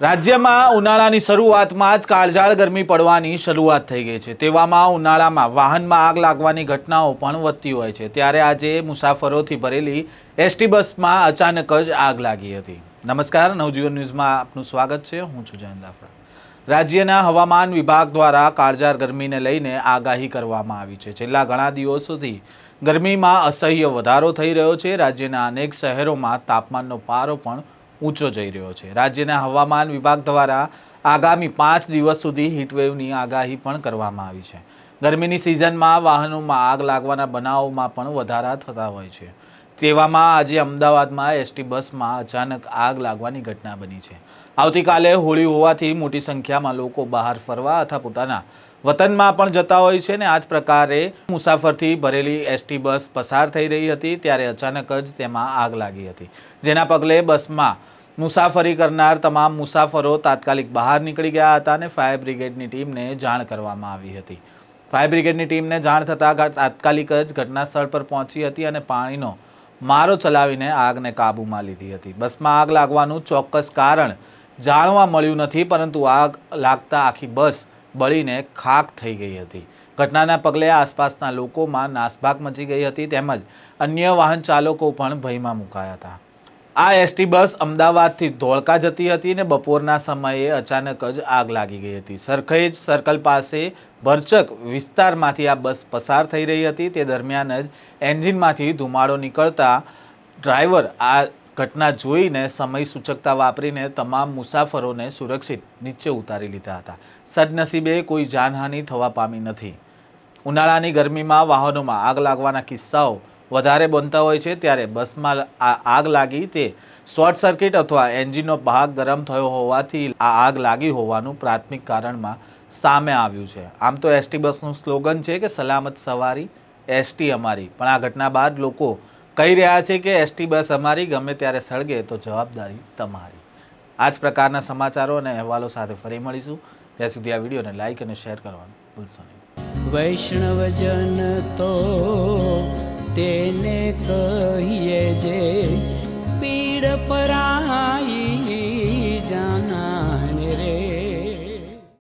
રાજ્યમાં ઉનાળાની શરૂઆતમાં જ કાળઝાળ ગરમી પડવાની શરૂઆત થઈ ગઈ છે. તેવામાં ઉનાળામાં વાહનમાં આગ લાગવાની ઘટનાઓ પણ વધતી હોય છે. ત્યારે આજે મુસાફરોથી ભરેલી એસટી બસમાં અચાનક જ આગ લાગી હતી. નમસ્કાર, નવજીવન ન્યૂઝમાં આપનું સ્વાગત છે. હું છું જયંત લાફડા રાજ્યના હવામાન વિભાગ દ્વારા કાળઝાળ ગરમીને લઈને આગાહી કરવામાં આવી છે. છેલ્લા ઘણા દિવસોથી ગરમીમાં અસહ્ય વધારો થઈ રહ્યો છે. રાજ્યના અનેક શહેરોમાં તાપમાનનો પારો પણ ઊંચો જઈ રહ્યો છે. રાજ્યના હવામાન વિભાગ દ્વારા આગામી પાંચ દિવસ સુધી હીટવેવની આગાહી પણ કરવામાં આવી છે. ગરમીની સિઝનમાં વાહનોમાં આગ લાગવાના બનાવોમાં પણ વધારા થતા હોય છે. તેવામાં આજે અમદાવાદમાં એસટી બસમાં અચાનક આગ લાગવાની ઘટના બની છે. આવતીકાલે હોળી હોવાથી મોટી સંખ્યામાં લોકો બહાર ફરવા અથવા પોતાના વતનમાં પણ જતા હોય છે ને આ જ પ્રકારે મુસાફરથી ભરેલી એસટી બસ પસાર થઈ રહી હતી ત્યારે અચાનક જ તેમાં આગ લાગી હતી. જેના પગલે બસમાં મુસાફરી કરનાર તમામ મુસાફરો તાત્કાલિક બહાર નીકળી ગયા હતા અને ફાયર બ્રિગેડની ટીમને જાણ કરવામાં આવી હતી. ફાયર બ્રિગેડની ટીમને જાણ થતાં તાત્કાલિક જ ઘટના સ્થળ પર પહોંચી હતી અને પાણીનો મારો ચલાવીને આગને કાબૂમાં લીધી હતી. બસમાં આગ લાગવાનું ચોક્કસ કારણ જાણવા મળ્યું નથી, પરંતુ આગ લાગતા આખી બસ બળીને ખાક થઈ ગઈ હતી. ઘટનાના પગલે આસપાસના લોકોમાં નાસભાગ મચી ગઈ હતી, તેમજ અન્ય વાહન ચાલકો પણ ભયમાં મુકાયા હતા. આ એસટી બસ અમદાવાદથી ધોળકા જતી હતી ને બપોરના સમયે અચાનક જ આગ લાગી ગઈ હતી. સરખેજ સર્કલ પાસે ભરચક વિસ્તારમાંથી આ બસ પસાર થઈ રહી હતી. તે દરમિયાન જ એન્જિનમાંથી ધુમાડો નીકળતા ડ્રાઈવર આ ઘટના જોઈને સમય સૂચકતા વાપરીને તમામ મુસાફરોને સુરક્ષિત નીચે ઉતારી લીધા હતા. સદનસીબે કોઈ જાનહાનિ થવા પામી નથી. ઉનાળાની ગરમીમાં વાહનોમાં આગ લાગવાના કિસ્સાઓ વધારે બનતા હોય છે, ત્યારે બસમાં આગ લાગી તે શોર્ટ સર્કિટ અથવા એન્જિનનો ભાગ ગરમ થયો હોવાથી આ આગ લાગી હોવાનું પ્રાથમિક કારણમાં સામે આવ્યું છે. આમ તો એસટી બસનું સ્લોગન છે કે સલામત સવારી, એસટી અમારી. પણ આ ઘટના બાદ લોકો કહી રહ્યા છે કે એસટી બસ અમારી, ગમે ત્યારે સળગે તો જવાબદારી તમારી. આ જ પ્રકારના સમાચારો અને અહેવાલો સાથે ફરી મળીશું. ત્યાં સુધી આ વિડીયોને લાઈક અને શેર કરવાનું ભૂલશો નહીં. વૈષ્ણવજન તો th